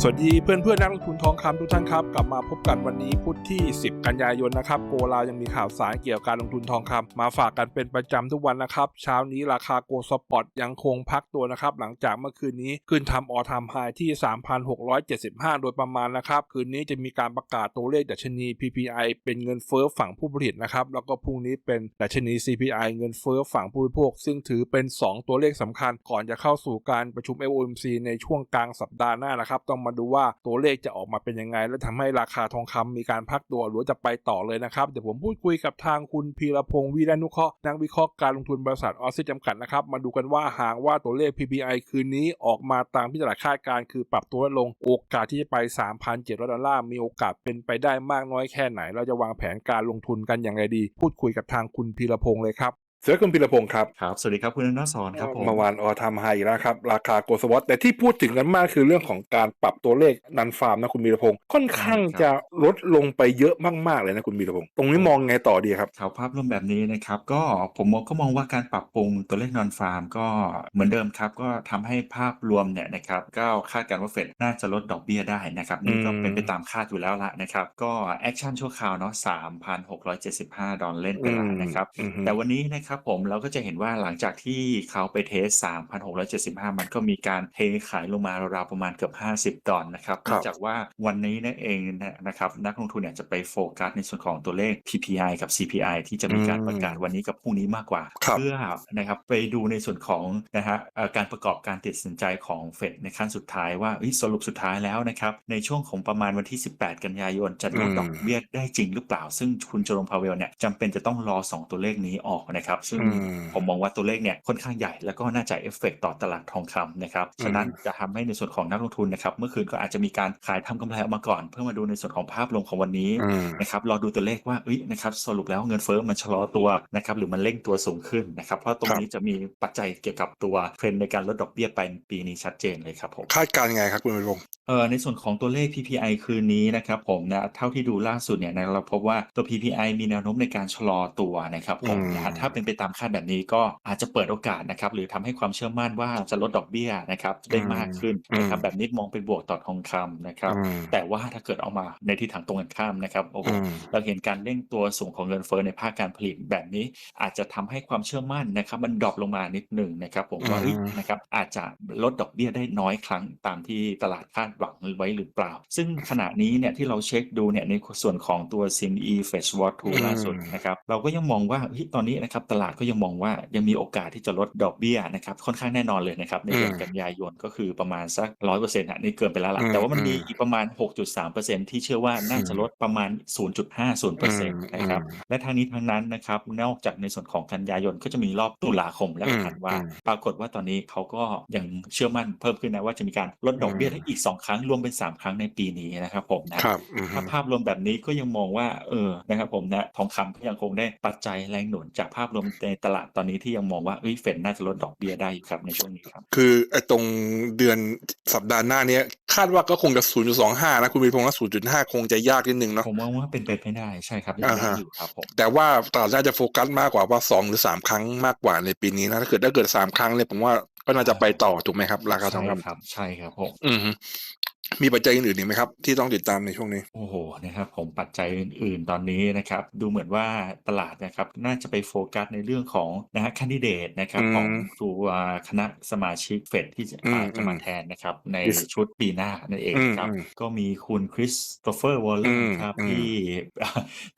สวัสดีเพื่อนเพื่อนนักลงทุนทองคำทุกท่านครับ กลับมาพบกันวันนี้พุธที่ 10 กันยายนนะครับโกลาวยังมีข่าวสารเกี่ยวกับการลงทุนทองคำมาฝากกันเป็นประจำทุกวันนะครับ เช้านี้ราคาโกลสปอตยังคงพักตัวนะครับ หลังจากเมื่อคืนนี้ขึ้นทำออทามไฮที่ 3,675 โดยประมาณนะครับ คืนนี้จะมีการประกาศตัวเลขดัชนี PPI เป็นเงินเฟ้อฝั่งผู้ผลิตนะครับแล้วก็พรุ่งนี้เป็นดัชนี CPI เงินเฟ้อฝั่งผู้บริโภค ซึ่งถือเป็น 2 ตัวเลขสำคัญ ก่อนจะเข้าสู่การประชุม FOMC ในช่วงกลางสัปดาห์หน้านะครับต้องมาดูว่าตัวเลขจะออกมาเป็นยังไง และทำให้ราคาทองคำมีการพักตัวหรือจะไปต่อเลยนะครับ เดี๋ยวผมพูดคุยกับทางคุณพีรพงศ์วีรนุเคราะห์นักวิเคราะห์การลงทุนบริษัทออสซิจำกัดนะครับ มาดูกันว่าหากว่าตัวเลข PPI คืนนี้ออกมาตามที่ตลาดคาดการคือปรับตัวลดลงโอกาสที่จะไป 3,700 ดอลลาร์มีโอกาสเป็นไปได้มากน้อยแค่ไหน เราจะวางแผนการลงทุนกันอย่างไรดี พูดคุยกับทางคุณพีรพงศ์เลยครับ เสือคุณพีรพงศ์ครับ ครับ สวัสดีครับคุณอนุสรณ์ครับผมเมื่อวานออทำไฮอีกแล้วครับ ราคาโกลสวอตแต่ที่พูดถึงกันมากคือเรื่องของการปรับตัวเลขนันฟาร์มนะคุณมีรพงศ์ค่อนข้างจะลดลงไปเยอะมากๆเลยนะคุณมีรพงศ์ตรงนี้มองไงต่อดีครับข่าวภาพรวมแบบนี้นะครับ ก็ผมมองก็มองว่าการปรับปรุงตัวเลขนอนฟาร์มก็เหมือนเดิมครับ ก็ทำให้ภาพรวมเนี่ยนะครับก็คาดการณ์ว่าเฟดน่าจะลดดอกเบี้ยได้นะครับนี่ก็อืมเป็นไปตามคาดอยู่แล้วละนะครับ ก็แอคชั่นชั่วคราวเนาะ3,675ดอลลาร์เล่นไปแล้วนะครับอืมแต่วันนี้นะครับผม เราก็จะเห็นว่าหลังจากที่เขาไปเทส 3,675 มันก็มีการเทขายลงมาราวๆประมาณเกือบ 50 ดอลนะครับครับเนื่องจากว่าวันนี้นั่นเองนะครับ นักลงทุนเนี่ยจะไปโฟกัสในส่วนของตัวเลข PPI กับ CPI ที่จะมีการประกาศวันนี้กับพรุ่งนี้มากกว่า ครับ เพื่อนะครับไปดูในส่วนของนะฮะเอ่อการประกอบการตัดสินใจของเฟดในขั้นสุดท้ายว่าเอ้ยสรุปสุดท้ายแล้วนะครับในช่วงของประมาณวันที่ 18 กันยายนจะลดดอกเบี้ยได้จริงหรือเปล่า ซึ่งคุณโจรมพาเวลเนี่ยจำเป็นจะต้องรอ 2 ตัวเลขนี้ออกนะครับซึ่งอืมผมมองว่าตัวเลขเนี่ยค่อนข้างใหญ่แล้วก็น่าจะเอฟเฟกต์ต่อตลาดทองคำนะครับฉะนั้นจะทำให้ในส่วนของนักลงทุนนะครับเมื่อคืนก็อาจจะมีการขายทำกำไรออกมาก่อน เพื่อมาดูในส่วนของภาพรวมของวันนี้อืมนะครับรอดูตัวเลขว่าเอ้ยนะครับสรุปแล้วเงินเฟ้อมันชะลอตัวนะครับหรือมันเร่งตัวสูงขึ้นนะครับเพราะตรงนี้จะมีปัจจัยเกี่ยวกับตัวเทรนด์ในการลดดอกเบี้ยไปปีนี้ชัดเจนเลยครับผมคาดการณ์ยังไงครับคุณมีรพงศ์เอ่อในส่วนของตัวเลข PPI คืนนี้นะครับผมนะเท่าที่ดูล่าสุดเนี่ยนะเราพบว่าตัว PPI มีแนวโน้มในการชะลอตัวนะครับผมนะฮะถ้าเป็นไปตามคาดแบบนี้ก็อาจจะเปิดโอกาสนะครับหรือทำให้ความเชื่อมั่นว่าจะลดดอกเบี้ยนะครับได้มากขึ้นนะครับแบบนี้มองเป็นบวกต่อทองคำนะครับอืมแต่ว่าถ้าเกิดเอามาในทิศทางตรงกันข้ามนะครับโอ้โหอืมเราเห็นการเร่งตัวสูงของเงินเฟ้อในภาคการผลิตแบบนี้ อาจจะทำให้ความเชื่อมั่นนะครับมันดรอปลงมานิดหนึ่งนะครับผมว่าเฮ้ยอืมนะครับอาจจะลดดอกเบี้ยได้น้อยครั้งตามที่ตลาดคาดหวังไว้หรือเปล่า ซึ่งขณะนี้เนี่ยที่เราเช็คดูเนี่ยในส่วนของตัว CME Fed Watch อืม2ล่าสุดนะครับเราก็ยังมองว่าเฮ้ยตอนนี้นะครับตลาดก็ยังมองว่ายังมีโอกาสที่จะลดดอกเบี้ยนะครับค่อนข้างแน่นอนเลยนะครับในเดือนอืมกันยายนก็คือประมาณสักร้อยเปอร์เซ็นต์ฮะนี่เกินไปแล้วล่ะอืมแต่ว่ามันมีอืมอีกประมาณ 6.3%ที่เชื่อว่าน่าจะลดประมาณ 0.50%นะครับอืมและทางนี้ทางนั้นนะครับนอกจากในส่วนของกันยายนก็จะมีรอบตุลาคมและอืมธันวาอืมปรากฏว่าตอนนี้เขาก็ยังเชื่อมั่นเพิ่มขึ้นนะว่าจะมีการลดดอกเบี้ยอืมได้อีก 2ครั้งรวมเป็น 3 ครั้งในปีนี้นะครับผมนะครับอืมถ้าภาพรวมแบบนี้ก็ยังมองว่าเออนะครับผมนะทองคำก็ยังคงได้ปัจจัยแรงหนุนจากภาพรวมในตลาดตอนนี้ที่ยังมองว่าเอ้ยเฟดน่าจะลดดอกเบี้ยได้อยู่ครับในช่วงนี้ครับคือไอ้ตรงเดือนสัปดาห์หน้าเนี้ยคาดว่าก็คงจะ0.25นะคุณมีพงศ์ว่า0.5 คงจะยากนิดนึงเนาะผมมองว่าเป็นไปไม่ได้ใช่ครับยังอ่าได้ฮะอยู่ครับผมแต่ว่าตลาดน่าจะโฟกัสมากกว่าว่า 2 หรือ 3 ครั้งมากกว่าในปีนี้นะถ้าเกิดถ้าเกิด 3 ครั้งเนี่ยผมว่า ก็น่าจะไปต่อถูกไหมครับ ราคาทองใช่คำครับ ใช่ครับผมอืมฮึ มีปัจจัยอื่นๆอีกไหมครับ ที่ต้องติดตามในช่วงนี้ โอ้โหนะครับผมปัจจัยอื่นๆตอนนี้นะครับ ดูเหมือนว่าตลาดนะครับน่าจะไปโฟกัสในเรื่องของนะฮะคนดิเดตนะครับอืมของตัวคณะสมาชิกเฟดที่จะอืมอาจจะมาอืมแทนนะครับ ใน Yes ชุดปีหน้านั่นเองครับอืมอืมก็มีคุณคริสโตเฟอร์วอลเลอืนมครับอืมที่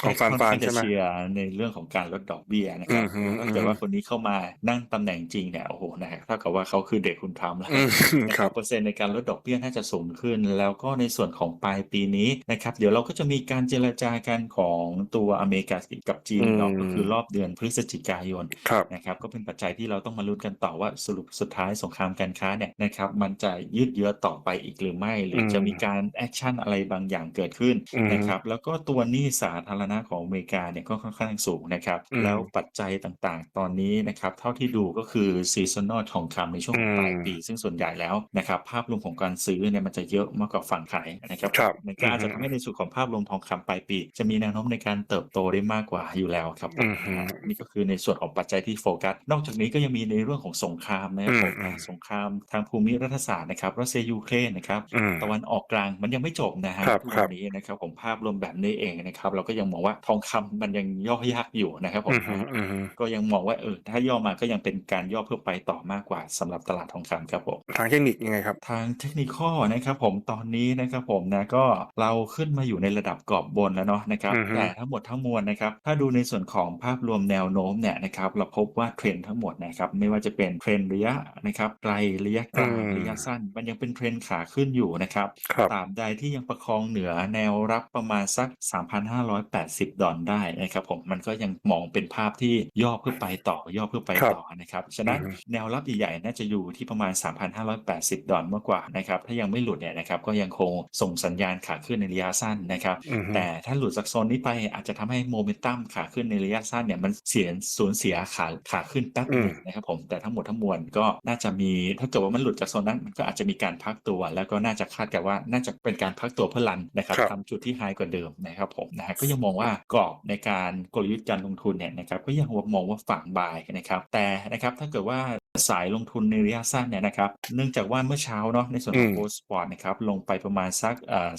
ของค่อนข้าง FAN-FAN จะใช่ไหมเชียร์ในเรื่องของการลดดอกเบี้ยนะครับอืมฮึถ้าเกิดอืมว่าคนนี้เข้ามานั่งตำแหน่งจริงเนี่ยโอ้โหนะฮะเท่ากับว่าเขาคือเด็กคุณทรัมป์แล้วอืมนะคครัรับบเปอร์เซ็นต์ในการลดดอกเบี้ยน่าจะสูงขึ้นแล้วก็ในส่วนของปลายปีนี้นะครับเดี๋ยวเราก็จะมีการเจรจากันของตัวอเมริกากับจีนเนาะอืมก็คือรอบเดือนพฤศจิกายนครับนะครับก็เป็นปัจจัยที่เราต้องมาลุ้นกันต่อว่าสรุปสุดท้ายสงครามการค้าเนี่ยนะครับมันจะยืดเยื้อต่อไปอีกหรือไม่ หรืออมจะมีการแอคชั่นอะไรบางอย่างเกิดขึ้นอืมนะครับแล้วก็ตัวหนี้สาธารณะของอเมริกาเนี่ยก็ค่อนข้างสูงนะครับอืมแล้วปัจจัยต่างๆ ตอนนี้นะครับเท่าที่ดูก็คือซีซันนอลทองคำในช่วงของปลายปี ซึ่งส่วนใหญ่แล้วนะครับภาพรวมของการซื้อเนี่ยมันจะเยอะอะมากกว่าฝั่งขายนะครับครับมันก็อาจจะอือฮึทำให้ในส่วนของภาพรวมทองคำปลายปี จะมีแนวโน้มในการเติบโตได้มากกว่าอยู่แล้วครับผมอือฮึนะฮะนี่ก็คือในส่วนของปัจจัยที่โฟกัส นอกจากนี้ก็ยังมีในเรื่องของสงครามนะครับผมอืมนะสงครามทางภูมิรัฐศาสตร์นะครับรัสเซียยูเครนนะครับอืมตะวันออกกลางมันยังไม่จบนะฮะครับทุกครัวับนนี้นะครับผมภาพรวมแบบนี้เองนะครับ เราก็ยังมองว่าทองคำมันยังย่อยากอยู่นะครับผมอือฮึนะอือฮึก็ยังมองว่าเออถ้าย่อมาก็ยังเป็นการย่อเพื่อไปต่อมากกว่าสำหรับตลาดทองคำครับผมทางเทคนิคยังไงครับ ทางเทคนิคข้อนะครับผมตอนนี้นะครับผมนะก็เราขึ้นมาอยู่ในระดับกรอบบนแล้วเนาะนะครับ อือฮึ แต่ทั้งหมดทั้งมวลนะครับ ถ้าดูในส่วนของภาพรวมแนวโน้มเนี่ยนะครับ เราพบว่าเทรนด์ทั้งหมดนะครับ ไม่ว่าจะเป็นเทรนด์ระยะนะครับไกลระยะกลางอืมระยะสั้น มันยังเป็นเทรนด์ขาขึ้นอยู่นะครับครับ ตราบใดที่ยังประคองเหนือแนวรับประมาณสัก 3,580 ดอลได้นะครับผมมันก็ยังมองเป็นภาพที่ย่อเพื่อไปต่อย่อเพื่อไปครับ ต่อนะครับฉะนั้นอือฮึแนวรับใหญ่ๆน่าจะอยู่ที่ประมาณ 3,580 ดอลมากกว่านะครับถ้ายังไม่หลุดเนี่ยนะครับก็ยังคงส่งสัญญาณขาขึ้นในระยะสั้นนะครับอือฮึแต่ถ้าหลุดจากโซนนี้ไปอาจจะทำให้โมเมนตัมขาขึ้นในระยะสั้นเนี่ยมันเสียสูญเสียขาขาขึ้นแป๊บหนึงนะครับผมแต่ทั้งหมดทั้งมวลก็น่าจะมีถ้าเกิดว่ามันหลุดจากโซนนั้นมันก็อาจจะมีการพักตัว แล้วก็น่าจะคาดกันว่าน่าจะเป็นการพักตัวเพื่อรันนะครับครับทำจุดที่ไฮกว่าเดิมนะครับผมนะฮะก็ยังมองว่ากรอบในการกลยุทธ์การลงทุนเนี่ยนะครับก็ยังมองว่าฝั่งบายนะครับแต่นะครับถ้าเกิดว่า สายลงทุนในระยะสั้นเนี่ยนะครับ เนื่องจากว่าเมื่อเช้าเนาะในส่วนของอืมโกลด์สปอร์ตนะครับลงไปประมาณสักเอ่อ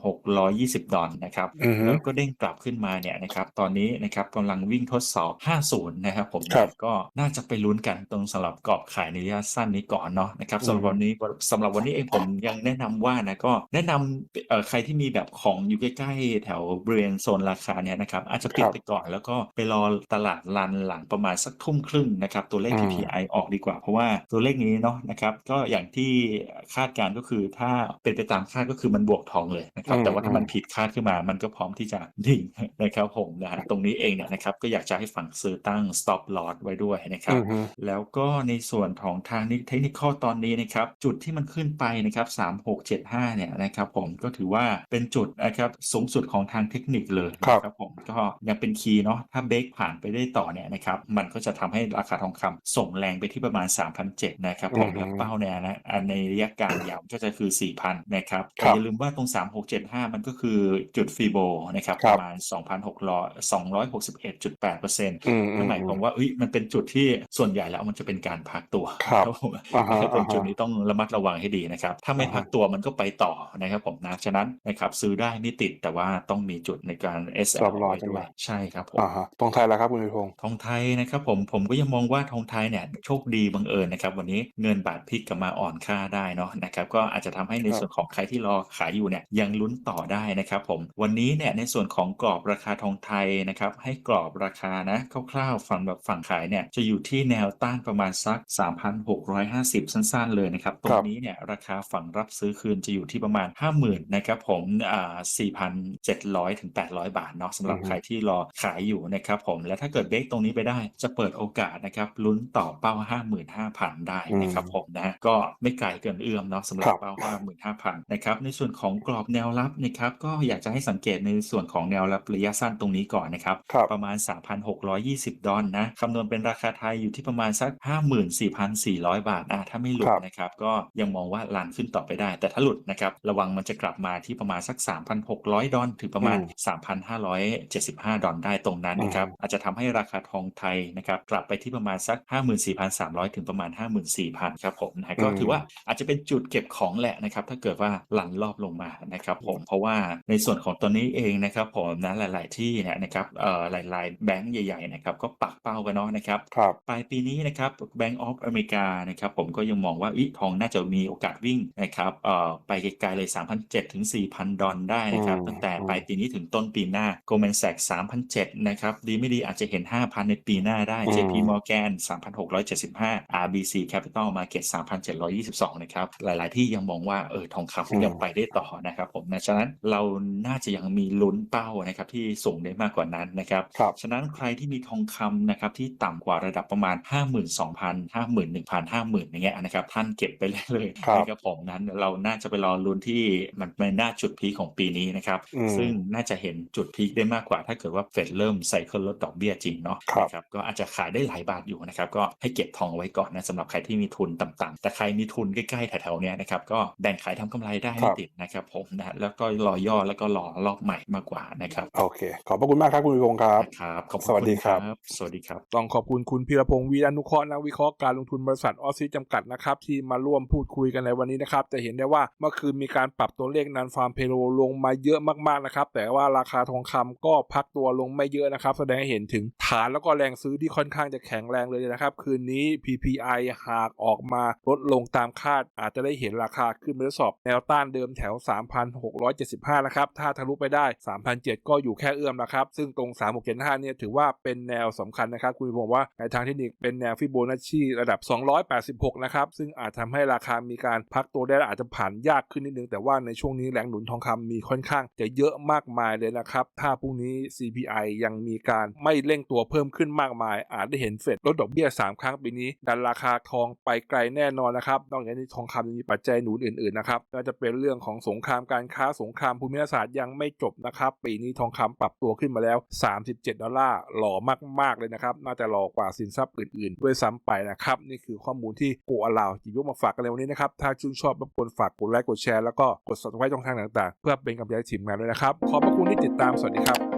3,620ดอลนะครับอือฮึแล้วก็เด้งกลับขึ้นมาเนี่ยนะครับตอนนี้นะครับกำลังวิ่งทดสอบ 50 นะครับผมครับก็น่าจะไปลุ้นกันตรงสำหรับกรอบขายในระยะสั้นนี้ก่อนเนาะนะครับอืมสำหรับวันนี้สำหรับวันนี้เองผมยังแนะนำว่านะก็แนะนำเอ่อใครที่มีแบบของอยู่ใกล้ๆแถวบริเวณโซนราคาเนี่ยนะครับอาจจะปิดครับไปก่อนแล้วก็ไปรอตลาดรันหลังประมาณสักทุ่มครึ่งนะครับตัวเลข อืม PPI ออกดีกว่า เพราะว่าตัวเลขนี้เนาะนะครับก็อย่างที่คาดการณ์ก็คือถ้าเป็นไปตามคาดก็คือมันบวกทองเลยนะครับแต่ว่าถ้ามันผิดคาดขึ้นมามันก็พร้อมที่จะดิ่งนะครับผมนะฮะตรงนี้เองเนี่ยนะครับก็อยากจะให้ฝั่งซื้อตั้ง stop loss ไว้ด้วยนะครับอือฮึแล้วก็ในส่วนของทางเทคนิคตอนนี้นะครับจุดที่มันขึ้นไปนะครับ3675เนี่ยนะครับผมก็ถือว่าเป็นจุดนะครับสูงสุดของทางเทคนิคเลยครับนะครับผมก็ยังเป็นคีย์เนาะถ้าเบรกผ่านไปได้ต่อเนี่ยนะครับมันก็จะทำให้ราคาทองคำส่งแรงไปที่ประมาณ 3,007นะครับผมอือฮึแล้วเป้าเนี่ยนะอันในระยะกลางยาวก็จะคือ 4,000 นะครับครัแต่บอย่าลืมว่าตรง 3675 มันก็คือจุดฟีโบนะครับคปรับระมาณ 2,600 261.8%อืมอืนั่นมหมายความว่าเอ้ยมันเป็นจุดที่ส่วนใหญ่แล้วมันจะเป็นการพักตัวครับผมอ่าฮะตรงจุดอ่าฮะนี้ต้องระมัดระวังให้ดีนะครับ ถ้าไม่อ่าฮะพักตัวมันก็ไปต่อนะครับผมนะฉะนั้นนะครับซื้อได้ไม่ติดแต่ว่าต้องมีจุดในการ S L ไว้ด้วยใช่ครับผมอ่าฮะตรงไทยแล้วครับคุณวิพงศ์ทองไทยนะครับผมผมก็ยังมองว่าทองไทยเนี่ยโชคดีบังเอิญนะครับวันนี้เงินบาทพลิกกลับมาอ่อนค่าได้เนาะนะครับก็อาจจะทำให้ในครับส่วนของใครที่รอขายอยู่เนี่ยยังลุ้นต่อได้นะครับผมวันนี้เนี่ยในส่วนของกรอบราคาทองไทยนะครับให้กรอบราคานะคร่าวๆฝั่งแบบฝั่งขายเนี่ยจะอยู่ที่แนวต้านประมาณสัก 3,650 สั้นๆ เลยนะครับตรครังบนี้เนี่ยราคาฝั่งรับซื้อคืนจะอยู่ที่ประมาณ 50,000นะครับผมอ่า4,700ถึง800 บาทเนาะสำหรับอือฮึใครที่รอขายอยู่นะครับผมและถ้าเกิดเบรกตรงนี้ไปได้จะเปิดโอกาสนะครับลุ้นต่อเป้า55,000 ได้นะครับผมนะก็ไม่ไกลเกินเอื้อมเนาะสำหรัครับบเป้า 55,000 นะครับในส่วนของกรอบแนวรับนะครับก็อยากจะให้สังเกตในส่วนของแนวรับระยะสั้นตรงนี้ก่อนนะครับครับประมาณ 3,620 ดอลนะคำนวณเป็นราคาไทยอยู่ที่ประมาณสัก 54,400 บาทอะถ้าไม่หลุคดรับนะครับก็ยังมองว่าลันขึ้นต่อไปได้ แต่ถ้าหลุดนะครับระวังมันจะกลับมาที่ประมาณสัก 3,600 ดอลถึงประมาณ 3,575 ดอลได้ตรงนั้นนะครับอาจจะทำให้ราคาทองไทยนะครับกลับไปที่ประมาณสัก54,300 ถึงประมาณ 54,000 ครับผมนะก็อืมถือว่าอาจจะเป็นจุดเก็บของแหละนะครับ ถ้าเกิดว่าหลันรอบลงมานะครับผมเพราะว่าในส่วนของตัวนี้เองนะครับผมนะหลาย ๆ ที่เนี่ยนะครับเอ่อหลาย ๆ แบงก์ใหญ่ ๆ นะครับ ก็ปักเป้ากันเนาะนะครับครับปลายปีนี้นะครับ Bank of America นะครับผมก็ยังมองว่าอิทองน่าจะมีโอกาสวิ่งนะครับเอ่อไปไกลๆเลย 3,700 ถึง 4,000 ดอลได้นะครับอืมตั้งแต่อืมปลายปีนี้ถึงต้นปีหน้า Goldman Sachs 3,700 นะครับ ดีไม่ดีอาจจะเห็น 5,000 ในปีหน้าได้อืม JP Morgan 3,675 RBC Capital Market 3,722 นะครับ หลาย ๆ ที่ยังมองว่าเออทองอืมคำยังไปได้ต่อนะครับผมนะฉะนั้นเราน่าจะยังมีลุ้นเป้านะครับที่สูงได้มากกว่านั้นนะครับครับฉะนั้นใครที่มีทองคำนะครับที่ต่ำกว่าระดับประมาณ 52,000 51,000 50,000อย่างเงี้ยนะครับท่านเก็บไปเลยเลยครับนะครับผมนั้นเราน่าจะไปรอลุ้นที่มันเป็นหน้าจุดพีคของปีนี้นะครับอืมซึ่งน่าจะเห็นจุดพีคได้มากกว่า ถ้าเกิดว่าเฟดเริ่มไซเคิลลดดอกเบี้ยจริงเนาะครับนะครับก็อาจจะขายได้หลายบาทอยู่นะครับก็ให้เก็บทองเอาไว้ก่อนนะสำหรับใครที่มีทุนต่ำๆแต่ใครมีทุนใกล้ๆแถวๆเนี้ยนะครับก็แบ่งขายทำกำไรได้ครัไม่บติดนะครับผมนะแล้วก็รอย่อแล้วก็รอรอบใหม่มากกว่านะครับโอเค ขอบพระคุณมากครับคุณวิพงศ์ครับนะครับขอบสวัสดีณครับ สวัสดีครับ ต้องขอบคุณคุณพีรพงศ์วีรานุเคราะห์นักวิเคราะห์การลงทุนบริษัทออสซิจำกัดนะครับที่มาร่วมพูดคุยกันในวันนี้นะครับจะเห็นได้ว่าเมื่อคืนมีการปรับตัวเลขนันฟาร์มเพโลลงมาเยอะมากๆนะครับแต่ว่าราคาทองคำก็พักตัวลงไม่เยอะนะครับ แสดงให้เห็นถึงฐานแล้วก็แรงซื้อที่ค่อนข้างจะแข็งแรงเลยนะครับคืนนี้ PPI หากออกมาลดลงตามคาด อาจจะได้เห็นราคาขึ้นไปทดสอบ แนวต้านเดิมแถว 3,675 นะครับ ถ้าทะลุไปได้ 3,007ก็อยู่แค่เอื้อมนะครับ ซึ่งตรง 3675 เนี่ยถือว่าเป็นแนวสำคัญนะครับ คุณผมว่าในทางเทคนิคเป็นแนวฟิโบนัชชีระดับ 286 นะครับ ซึ่งอาจทำให้ราคามีการพักตัวได้อาจจะผ่านยากขึ้นนิดนึง แต่ว่าในช่วงนี้แรงหนุนทองคำมีค่อนข้างจะเยอะมากมายเลยนะครับ ถ้าพรุ่งนี้ CPI ยังมีการไม่เร่งตัวเพิ่มขึ้นมากมาย อาจได้เห็นเฟดลดดอกเบี้ย 3 ครั้งปีนี้ ดันราคาทองไปไกลแน่นอนนะครับ นอกจากนี้ทองคำยังมีปัจจัยหนุนอื่นๆนะครับก็จะเป็นเรื่องของสงครามการค้าสงครามภูมิศาสตร์ยังไม่จบนะครับ ปีนี้ทองคำปรับตัวขึ้นมาแล้ว 37 ดอลลาร์หล่อมากๆเลยนะครับ น่าจะหล่อกว่าสินทรัพย์อื่นๆ ด้วยซ้ำไปนะครับ นี่คือข้อมูลที่โกอลาวหยิบยกมาฝากกันในวันนี้นะครับ ถ้าชื่นชอบรบกวนฝากกดไลค์กดแชร์แล้วก็กด subscribe ช่องทางต่างๆ เพื่อเป็นกำลังใจทีมงานด้วยนะครับ ขอบพระคุณที่ติดตามสวัสดีครับ